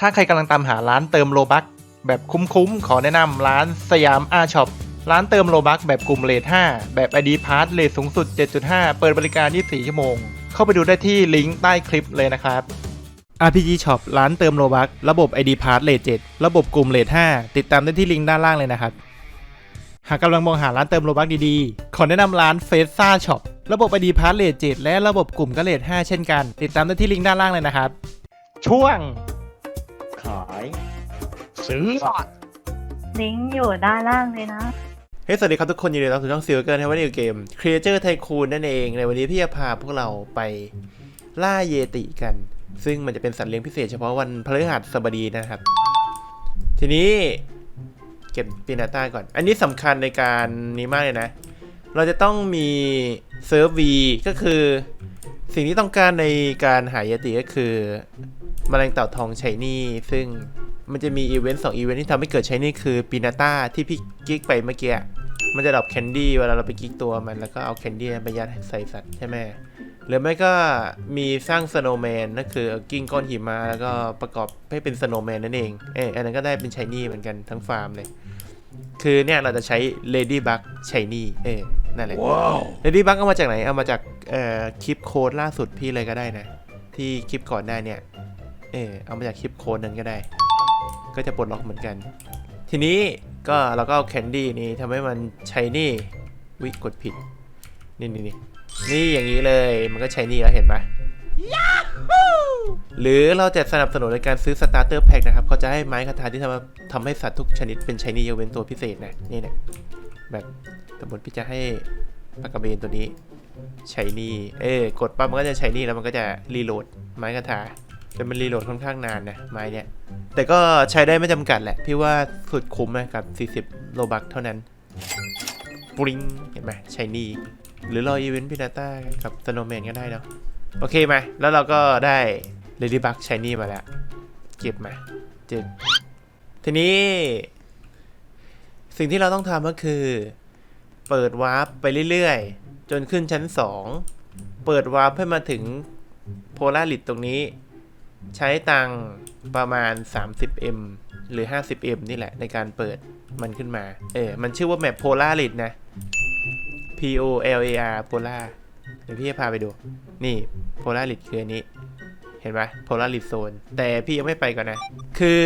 ถ้าใครกำลังตามหาร้านเติมโลบักแบบคุ้มๆ ขอแนะนำร้านสยามอาช็อปร้านเติมโลบักแบบกลุ่มเลท5แบบ ID p a s s เลทสูงสุด 7.5 เปิดบริการ 24 ชั่วโมง เข้าไปดูได้ที่ลิงก์ใต้คลิปเลยนะครับ RPG Shop ร้านเติมโลบักระบบ ID p a s s เลท7ระบบกลุ่มเลท5ติดตามได้ที่ลิงก์ด้านล่างเลยนะครับ หากกำลังมองหาร้านเติมโลบักดีๆ ขอแนะนำร้านเฟสซ่าช็อประบบ ID p a s s เลท7และระบบกลุ่มก็เลท5เช่นกัน ติดตามได้ที่ลิงก์ด้านล่างเลยนะครับ ช่วง ขาย ซื้อ ลิงก์อยู่ด้านล่างเลยนะ เฮ้ยสวัสดีครับทุกคนยินดีต้อนรับสู่ช่องซิลเกอร์ในวันนี้เกม Creature Tycoon นั่นเองในวันนี้พี่จะพาพวกเราไปล่าเยติกัน ซึ่งมันจะเป็นสัตว์เลี้ยงพิเศษเฉพาะวันพฤหัสบดีนะครับ ทีนี้เก็บปีนาต้าก่อน อันนี้สำคัญในการนี้มากเลยนะ เราจะต้องมีเซิร์ฟวีก็คือ สิ่งที่ต้องการในการหาเยติก็คือ มแมลงเต่าทองชายนี่ ซึ่งมันจะมีอีเวนต์สองอีเวนต์ที่ทำให้เกิดชายนี่คือปีนาต้าที่พี่กิ๊กไปเมื่อกี้ มันจะดรอปแคนดี้เวลาเราไปกิ๊กตัวมันแล้วก็เอาแคนดี้ไปยัดใส่สัตว์ใช่ไหมหรือไม่ก็มีสร้างสโนว์แมนนั่นคือเอากิ้งก้อนหิมะแล้วก็ประกอบให้เป็นสโนว์แมนนั่นเองเอออันนั้นก็ได้เป็นชายนี่เหมือนกันทั้งฟาร์มเลย คือเนี่ยเราจะใช้ Lady Bug ชายนี่เออนั่นแหละว้าว Lady Bug เอามาจากไหนเอามาจากเอ่อคลิปโค้ดล่าสุดพี่เลยก็ได้นะ ที่คลิปก่อนหน้าเนี่ยเออเอามาจากคลิปโค้ดนั้นก็ได้ ก็จะปลดล็อกเหมือนกัน ทีนี้ก็เราก็เอาแคนดี้นี่ทำให้มันใช้นี่วิกดผิด นี่นี่นี่นี่อย่างนี้เลยมันก็ใช้นี่แล้วเห็นปะหรือเราจะสนับสนุนในการซื้อสตาร์เตอร์แพ็คนะครับเขาจะให้ไม้คาถาที่ทำทำให้สัตว์ทุกชนิดเป็นชายนี่ยกเว้นตัวพิเศษนะนี่เนี่ยแบบสมมติพี่จะให้ปากกาเบนตัวนี้ใช้นี่เอ้กดปั๊บมันก็จะใช้นี่แล้วมันก็จะรีโหลดไม้คาถา แต่มันรีโหลดค่อนข้างนานนะไม้เนี่ยแต่ก็ใช้ได้ไม่จำกัดแหละ พี่ว่าสุดคุ้มนะครับ 40 โลบักเท่านั้นปริงเห็นไหมใช้นี่หรือรออีเวนต์พินาต้ากับสโนแมนก็ได้เนาะโอเคไหมแล้วเราก็ได้เลดี้บักชายนี่มาแล้ว เก็บมาเจ็ดทีนี้ สิ่งที่เราต้องทำก็คือ เปิดวาร์ปไปเรื่อยๆ จนขึ้นชั้น 2 เปิดวาร์ปให้มาถึงโพลาริตตรงนี้ ใช้ตังประมาณ 30m หรือ 50m นี่แหละในการเปิดมันขึ้นมา เออ มันชื่อว่าแมปโพลาริตนะ P O L A R โพลาเดี๋ยวพี่จะพาไปดู นี่โพลาริตคืออันนี้ เห็นไหมโพลาริตโซน แต่พี่ยังไม่ไปก่อนนะ คือ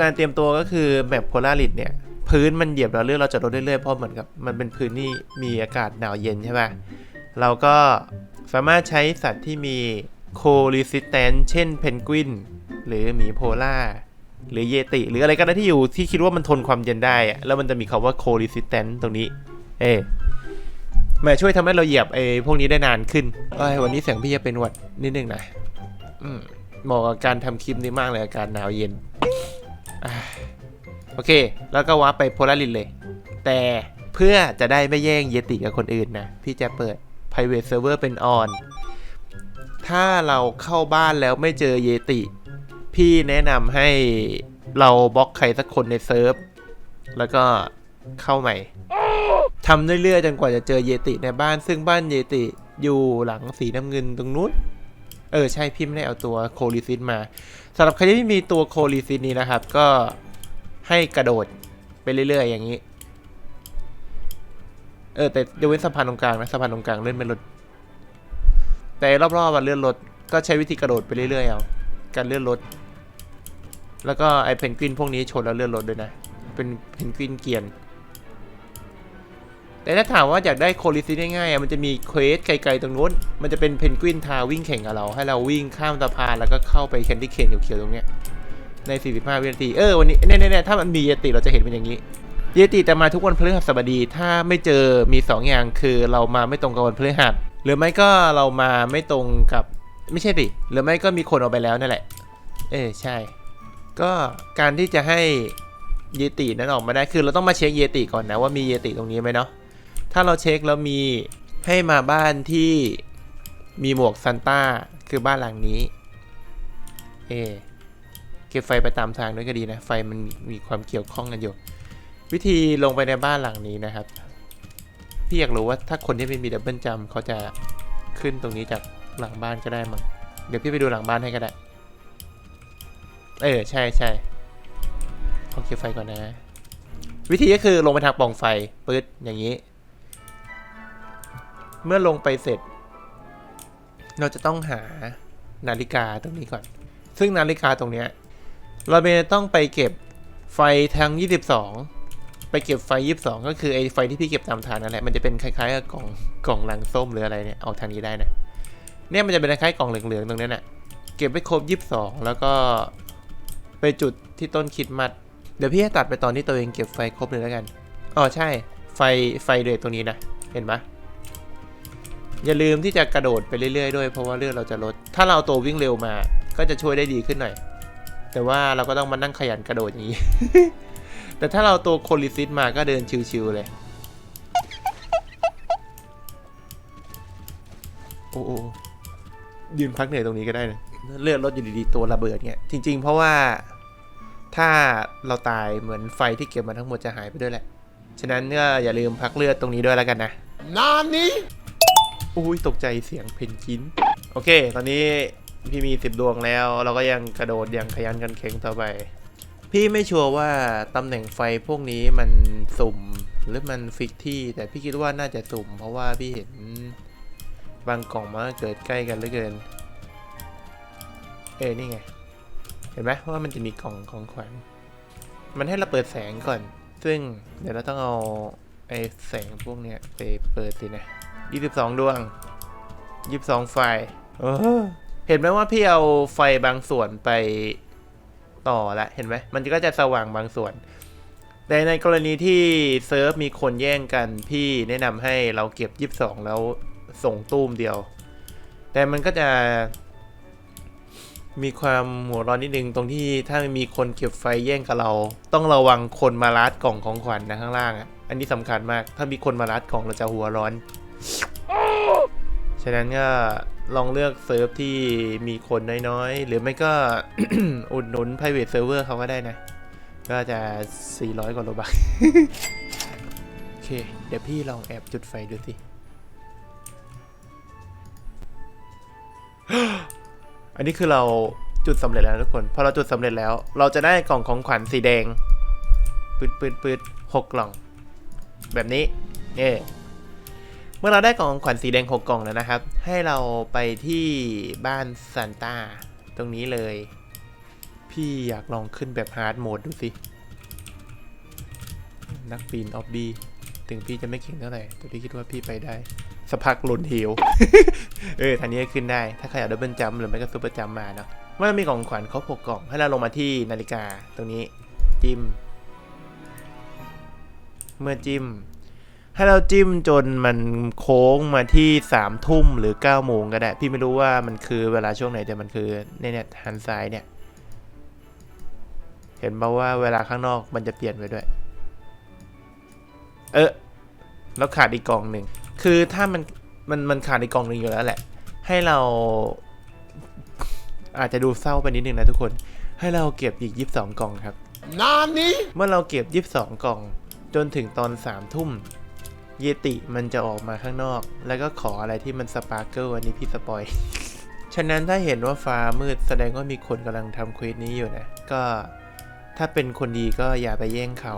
การเตรียมตัวก็คือแบบโพลาริตเนี่ย พื้นมันเหยียบเราเรื่อยเราจะลดเรื่อยๆ เพราะเหมือนกับมันเป็นพื้นที่มีอากาศหนาวเย็นใช่ป่ะเราก็สามารถใช้สัตว์ที่มี โคลิซิแตนเช่นเพนกวิน หรือหมีโพล่าหรือเยติ หรืออะไรก็ได้ที่อยู่ที่คิดว่ามันทนความเย็นได้ แล้วมันจะมีคาว่าโคลิซิแตนตรงนี้ เอ๊มาช่วยทำให้เราเหยียบไอ้พวกนี้ได้นานขึ้นเอ้ยวันนี้เสียงพี่จะเป็นหวัดนิดนึงนะเหมาะกับการทำคลิปนี้มากเลยอากาศหนาวเย็นโอเค แล้วก็ว้าไปโพลารินเลย แต่เพื่อจะได้ไม่แย่งเยติกับคนอื่นนะ พี่จะเปิด private server เป็น on ถ้าเราเข้าบ้านแล้วไม่เจอเยติ พี่แนะนำให้เราบล็อกใครสักคนในเซิร์ฟ แล้วก็เข้าใหม่ทำเรื่อยๆจนกว่าจะเจอเยติในบ้าน ซึ่งบ้านเยติอยู่หลังสีน้ำเงินตรงนู้น เออใช่พี่ไม่ได้เอาตัวโคลิซินมาสำหรับใครที่ไม่มีตัวโคลิซินนี้นะครับ ก็ให้กระโดดไปเรื่อยๆ อย่างนี้ เออแต่ยกเว้นสะพานตรงกลางนะสะพานตรงกลางเล่นไม่ลด แต่รอบๆมันเลื่อนรถก็ใช้วิธีกระโดดไปเรื่อยๆเอาการเลื่อนรถแล้วก็ไอ้เพนกวินพวกนี้ชนแล้วเลื่อนรถด้วยนะ เป็นเพนกวินเกียน แต่ถ้าถามว่าอยากได้โคลิซินง่ายๆมันจะมีเควสไกลๆตรงนู้น มันจะเป็นเพนกวินทาวิ่งแข่งกับเรา ให้เราวิ่งข้ามสะพานแล้วก็เข้าไปแคนดี้เคนเขียวๆตรงเนี้ยใน 45 วินาที เออวันนี้เนี่ยๆๆถ้ามันมีเยติเราจะเห็นเป็นอย่างนี้เยติแต่มาทุกวันพฤหัสบดี ถ้าไม่เจอมี 2 อย่างคือเรามาไม่ตรงกับวันพฤหัส หรือไม่ก็เรามาไม่ตรงกับไม่ใช่ดิหรือไม่ก็มีคนเอาไปแล้วนั่นแหละ เออใช่ ก็การที่จะให้เยตินั้นออกมาได้คือเราต้องมาเช็คเยติก่อนนะว่ามีเยติตรงนี้ไหมเนาะถ้าเราเช็คแล้วมีให้มาบ้านที่มีหมวกซันต้าคือบ้านหลังนี้ เอเก็บไฟไปตามทางด้วยก็ดีนะ ไฟมันมีความเกี่ยวข้องกันอยู่ วิธีลงไปในบ้านหลังนี้นะครับ พี่อยากรู้ว่าถ้าคนที่ไม่มีดับเบิลจัมเขาจะขึ้นตรงนี้จากหลังบ้านก็ได้มั้งเดี๋ยวพี่ไปดูหลังบ้านให้ก็ได้ เออใช่ใช่ขอเก็บไฟก่อนนะ วิธีก็คือลงไปทางปล่องไฟปื๊ดอย่างนี้ เมื่อลงไปเสร็จ เราจะต้องหานาฬิกาตรงนี้ก่อน ซึ่งนาฬิกาตรงเนี้ยเราเป็นต้องไปเก็บไฟทาง22 ไปเก็บไฟ22ก็คือไอ้ไฟที่พี่เก็บตามฐานนั่นแหละมันจะเป็นคล้ายๆกับกล่องกล่องลังส้มหรืออะไรเนี่ยเอาทางนี้ได้นะเนี่ยมันจะเป็นคล้ายๆกล่องเหลืองๆตรงนี้น่ะเก็บไปครบ22แล้วก็ไปจุดที่ต้นคิดมัด เดี๋ยวพี่ให้ตัดไปตอนที่ตัวเองเก็บไฟครบเลยแล้วกันอ๋อใช่ไฟไฟเดทตรงนี้นะเห็นไหมอย่าลืมที่จะกระโดดไปเรื่อยๆด้วย เพราะว่าเลือดเราจะลด ถ้าเราตัววิ่งเร็วมา ก็จะช่วยได้ดีขึ้นหน่อย แต่ว่าเราก็ต้องมานั่งขยันกระโดดอย่างนี้ แต่ถ้าเราตัวโคลิซิสมาก็เดินชิวๆเลย โอ้โอ้ยืนพักเหนื่อยตรงนี้ก็ได้นะเลือดลดอยู่ดีๆตัวระเบิดเนี่ยจริง ๆ เพราะว่าถ้าเราตายเหมือนไฟที่เก็บมาทั้งหมดจะหายไปด้วยแหละ ฉะนั้นก็อย่าลืมพักเลือดตรงนี้ด้วยแล้วกันนะ นานนี้อุ้ยตกใจเสียงเพนกวิน โอเค ตอนนี้พี่มีสิบดวงแล้ว เราก็ยังกระโดดอย่างขยันกันเข็งต่อไป พี่ไม่ชัวร์ว่าตำแหน่งไฟพวกนี้มันสุ่มหรือมันฟิกที่ แต่พี่คิดว่าน่าจะสุ่ม เพราะว่าพี่เห็นบางกล่องมันเกิดใกล้กันเหลือเกิน เอ้นี่ไง เห็นไหมว่ามันจะมีกล่องของขวัญมันให้เราเปิดแสงก่อน ซึ่งเดี๋ยวเราต้องเอาไอ้แสงพวกเนี้ยไปเปิดสินะ22ดวง22ไฟเออเห็นไหมว่าพี่เอาไฟบางส่วนไป ต่อละเห็นไหมมันก็จะสว่างบางส่วนแต่ในกรณีที่เซิร์ฟมีคนแย่งกันพี่แนะนำให้เราเก็บ 22 แล้วส่งตู้มเดียว แต่มันก็จะมีความหัวร้อนนิดนึงตรงที่ถ้ามีคนเก็บไฟแย่งกับเรา ต้องระวังคนมาลัดกล่องของขวัญนะข้างล่างอะอันนี้สำคัญมาก ถ้ามีคนมาลัดกล่องเราจะหัวร้อน ฉะนั้นก็ ลองเลือกเซิร์ฟที่มีคนน้อยๆ หรือไม่ก็อุดหนุน private server เขาก็ได้นะ ก็จะ 400 กว่าโลบักโอเค เดี๋ยวพี่ลองแอบจุดไฟดูสิ อันนี้คือเราจุดสำเร็จแล้วทุกคน พอเราจุดสำเร็จแล้ว เราจะได้กล่องของขวัญสีแดงปืดปืดปืดหกกล่อง แบบนี้เนี่ย เมื่อเราได้กล่องขวัญสีแดงหกกล่องแล้วนะครับ ให้เราไปที่บ้านซานต้าตรงนี้เลย พี่อยากลองขึ้นแบบฮาร์ดโหมดดูสิ นักปีนออบบี้ถึงพี่จะไม่เก่งเท่าไหร่ แต่พี่คิดว่าพี่ไปได้สักพักหล่นเหว เออทางนี้ขึ้นได้ ถ้าใครเอาดับเบิลจัมหรือไม่ก็ซูเปอร์จัมมาเนาะเมื่อมีกล่องขวัญครบหกกล่อง ให้เราลงมาที่นาฬิกาตรงนี้จิ้ม เมื่อจิ้ม ให้เราจิ้มจนมันโค้งมาที่สามทุ่มหรือเก้าโมงก็ได้ พี่ไม่รู้ว่ามันคือเวลาช่วงไหนแต่มันคือเนี่ยเนี่ยหันซ้ายเนี่ย เห็นป่าว่าเวลาข้างนอกมันจะเปลี่ยนไปด้วย เออแล้วขาดอีกกล่องหนึ่ง คือถ้ามันมันมันขาดอีกกล่องหนึ่งอยู่แล้วแหละ ให้เราอาจจะดูเศร้าไปนิดนึงนะทุกคน ให้เราเก็บอีก22กล่องครับนานนี้ เมื่อเราเก็บ22กล่องจนถึงตอน3ทุ่ม เยติมันจะออกมาข้างนอก แล้วก็ขออะไรที่มันสปาร์เกิลอันนี้พี่สปอย ฉะนั้นถ้าเห็นว่าฟ้ามืดแสดงว่ามีคนกำลังทำเควสนี้อยู่นะ ก็ถ้าเป็นคนดีก็อย่าไปแย่งเขา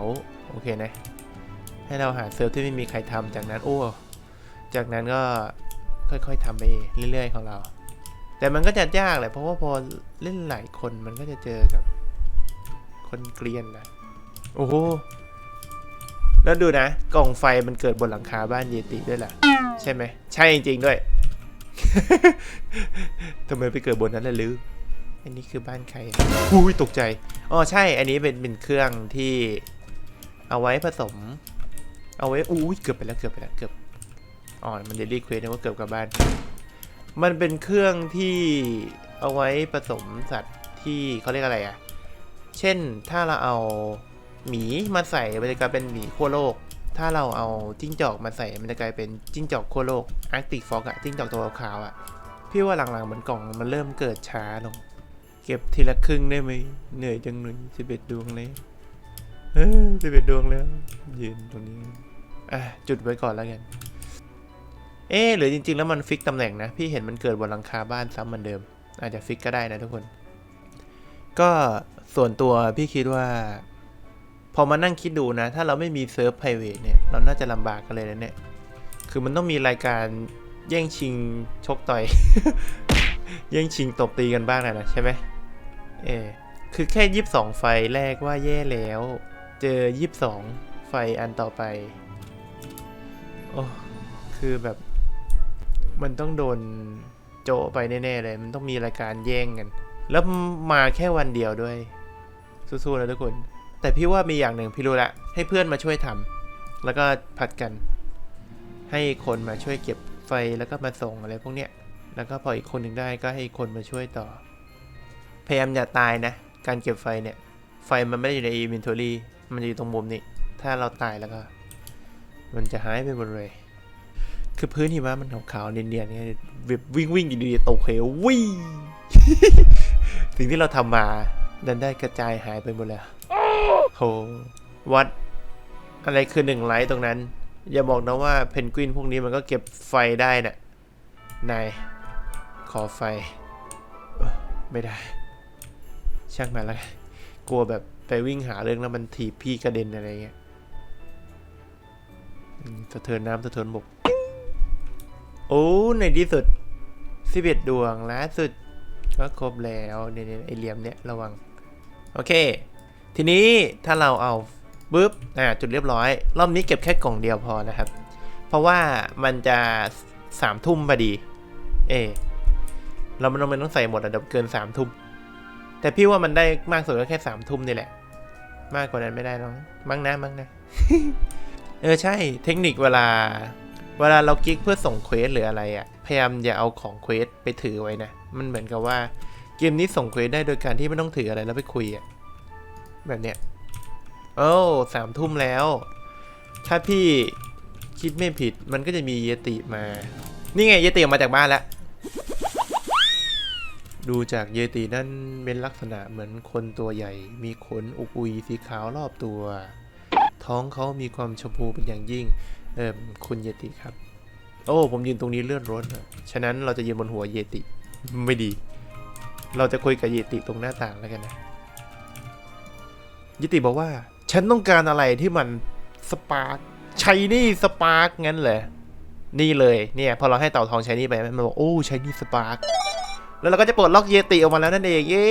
โอเคนะ ให้เราหาเซิร์ฟที่ไม่มีใครทำจากนั้นโอ้ จากนั้นก็ค่อยๆทำไปเรื่อย ๆ ของเรา แต่มันก็จะยากแหละเพราะว่าพอเล่นหลายคนมันก็จะเจอกับคนเกลียนนะโอ้โห แล้วดูนะ กล่องไฟมันเกิดบนหลังคาบ้านเยติด้วยล่ะใช่ไหม ใช่จริงๆด้วยทำไมไปเกิดบนนั้นล่ะลืออันนี้คือบ้านใครอุ้ยตกใจ อ๋อใช่ อันนี้เป็นเป็นเครื่องที่เอาไว้ผสม เอาไว้อุ้ยเกือบไปแล้วเกือบไปแล้วเกือบ อ๋อ มันเดลี่เควสนะว่าเกือบกับบ้าน มันเป็นเครื่องที่เอาไว้ผสมสัตว์ที่เขาเรียกอะไรอะ เช่นถ้าเราเอา หมีมาใส่มันจะกลายเป็นหมีขั้วโลก ถ้าเราเอาจิ้งจอกมาใส่มันจะกลายเป็นจิ้งจอกขั้วโลกอาร์กติกฟอกอะจิ้งจอกตัวขาวอะพี่ว่าหลังๆเหมือนกล่องมันเริ่มเกิดช้าลง เก็บทีละครึ่งได้ไหมเหนื่อยจังเลยสิบเอ็ดดวงเลยเออสิบเอ็ดดวงแล้วยืนตรงนี้อะจุดไว้ก่อนแล้วกันเอ๊หรือจริง ๆ แล้วมันฟิกตำแหน่งนะ พี่เห็นมันเกิดบนหลังคาบ้านซ้ำเหมือนเดิม อาจจะฟิกก็ได้นะทุกคน ก็ส่วนตัวพี่คิดว่า พอมานั่งคิดดูนะ ถ้าเราไม่มีเซิร์ฟไพรเวทเนี่ย เราน่าจะลำบากกันเลยนะเนี่ย คือมันต้องมีรายการแย่งชิงชกต่อย แย่งชิงตบตีกันบ้างนะนะใช่ไหมเออคือแค่ยี่สิบสองไฟแรกว่าแย่แล้ว เจอยี่สิบสองไฟอันต่อไป โอ้คือแบบ มันต้องโดนโจะไปแน่ๆเลย มันต้องมีรายการแย่งกัน แล้วมาแค่วันเดียวด้วย สู้ๆนะทุกคน แต่พี่ว่ามีอย่างหนึ่งพี่รู้ละให้เพื่อนมาช่วยทำแล้วก็ผัดกัน ให้คนมาช่วยเก็บไฟแล้วก็มาส่งอะไรพวกเนี้ยแล้วก็พออีกคนหนึ่งได้ก็ให้คนมาช่วยต่อ พยายามอย่าตายนะ การเก็บไฟเนี่ย ไฟมันไม่ได้อยู่ใน inventory มันจะอยู่ตรงมุมนี้ ถ้าเราตายแล้วก็ มันจะหายไปหมดเลย คือพื้นหิมะมันขาวๆเนียนๆเนี่ยแบบวิ่งวิ่งอยู่ดีๆตกเหววิ่งสิ่งที่เราทำมาดันได้กระจายหายไปหมดแล้ว วัดอะไรคือหนึ่งไลท์ตรงนั้น อย่าบอกนะว่าเพนกวินพวกนี้มันก็เก็บไฟได้น่ะนายขอไฟ ไม่ได้ ช่างมันละกันกลัวแบบไปวิ่งหาเรื่องแล้วมันถีบพี่กระเด็นอะไรเงี้ยสะเทินน้ำสะเทินบก โอ้ในที่สุดสิบเอ็ดดวงล่าสุดก็ครบแล้วเนี่ยไอเหลี่ยมเนี่ยระวัง โอเค ทีนี้ถ้าเราเอาปุ๊บอ่าจุดเรียบร้อย รอบนี้เก็บแค่กล่องเดียวพอนะครับ เพราะว่ามันจะสามทุ่มพอดี เอ เราไม่ต้องไม่ต้องใส่หมดอะเดี๋ยวเกินสามทุ่ม แต่พี่ว่ามันได้มากสุดก็แค่สามทุ่มนี่แหละ มากกว่านั้นไม่ได้น้อง มั้งนะมั้งนะ เออใช่ เทคนิคเวลา เวลาเรากิ๊กเพื่อส่งเควสหรืออะไรอะ่ะพยายามอย่าเอาของเควสไปถือไว้นะ มันเหมือนกับว่าเกมนี้ส่งเควสได้โดยการที่ไม่ต้องถืออะไรแล้วไปคุยอะ่ะ แบบเนี้ยโอ้สามทุ่มแล้ว ถ้าพี่คิดไม่ผิดมันก็จะมีเยติมา นี่ไงเยติออกมาจากบ้านแล้ว ดูจากเยตินั่นเป็นลักษณะเหมือนคนตัวใหญ่ มีขนอุกอุยสีขาวรอบตัว ท้องเขามีความชมพูเป็นอย่างยิ่ง เออคุณเยติครับ โอ้ ผมยืนตรงนี้เลื่อนรถอะฉะนั้นเราจะยืนบนหัวเยติ ไม่ดี เราจะคุยกับเยติตรงหน้าต่างแล้วกันนะ ยติบอกว่า ฉันต้องการอะไรที่มันสปาร์กชัยนี่สปาร์กงั้นเลยนี่เลยเนี่ยพอเราให้เต่าทองชัยนี่ไปมันบอกโอ้ชัยนี่สปาร์กแล้วเราก็จะปลดล็อกเยติออกมาแล้วนั่นเองเย้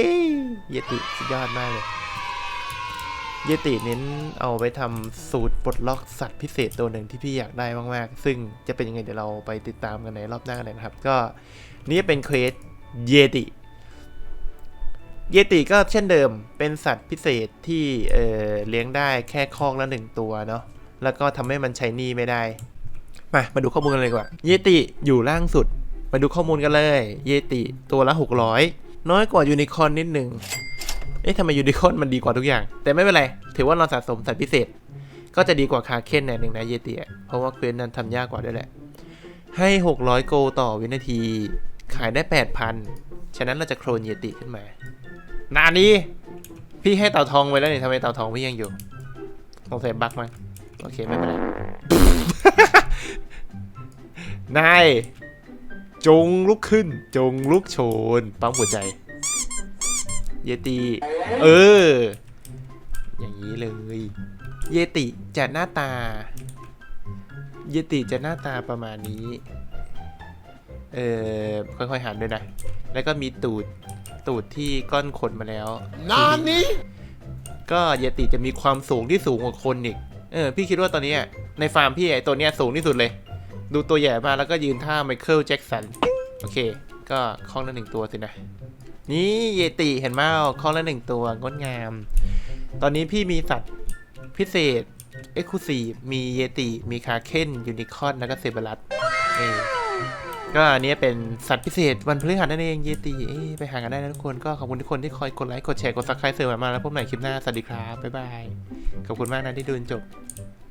เยติสุดยอดมากเลยเยติเน้นเอาไปทำสูตรปลดล็อกสัตว์พิเศษตัวหนึ่งที่พี่อยากได้มากๆ ซึ่งจะเป็นยังไงเดี๋ยวเราไปติดตามกันในรอบหน้ากันเลยนะครับ ก็นี่เป็นเควสเยติ เยติก็เช่นเดิมเป็นสัตว์พิเศษที่เอ่อเลี้ยงได้แค่คอกละหนึ่งตัวเนาะแล้วก็ทำให้มันใช้หนี่ไม่ได้ มามาดูข้อมูลกันเลยดีกว่า เยติอยู่ล่างสุด มาดูข้อมูลกันเลย เยติตัวละ 600 น้อยกว่ายูนิคอร์นนิดหนึ่งเอ๊ะทำไมยูนิคอร์นมันดีกว่าทุกอย่าง แต่ไม่เป็นไร ถือว่าเราสะสมสัตว์พิเศษ ก็จะดีกว่าคาเคนแน่หนึ่งนะเยติอะเพราะว่าเควสนั้นทำยากกว่าด้วยแหละ ให้ 600 โกลต่อวินาที ขายได้ 8,000 ฉะนั้นเราจะโครนเยติขึ้นมา นานี้ พี่ให้เต่าทองไว้แล้วนี่ทำไมเต่าทองพี่ยังอยู่สงสัยบั๊กมั้งโอเคไม่เป็นไร นาย จงลุกขึ้น จงลุกโชน ปั๊มหัวใจ เยติ เออ อย่างนี้เลย เยติจะหน้าตา เยติจะหน้าตาประมาณนี้ เออค่อยๆหันด้วยนะ แล้วก็มีตูด ตูดที่ก้อนขนมาแล้ว นานนี้ ก็เยติจะมีความสูงที่สูงกว่าคนอีก เออ พี่คิดว่าตอนนี้อะในฟาร์มพี่ไอตัวเนี้ยสูงที่สุดเลย ดูตัวใหญ่มากแล้วก็ยืนท่าไมเคิลแจ็คสัน โอเค ก็ข้องละหนึ่งตัวสินะ นี่เยติเห็นไหมข้องละหนึ่งตัวงดงาม ตอนนี้พี่มีสัตว์พิเศษเอ็กซ์คลูซีฟมีเยติ มีคาเคนยูนิคอนแล้วก็เซเบรัสเออ ก็อันนี้เป็นสัตว์พิเศษวันพฤหัสนั่นเองเยตีไปหากันได้นะทุกคนก็ขอบคุณทุกคนที่คอยกดไลค์กดแชร์กดซับสไครต์เสริมมาแล้วพบใหม่คลิปหน้าสวัสดีครับบ๊ายบายขอบคุณมากนะที่ดูจนจบ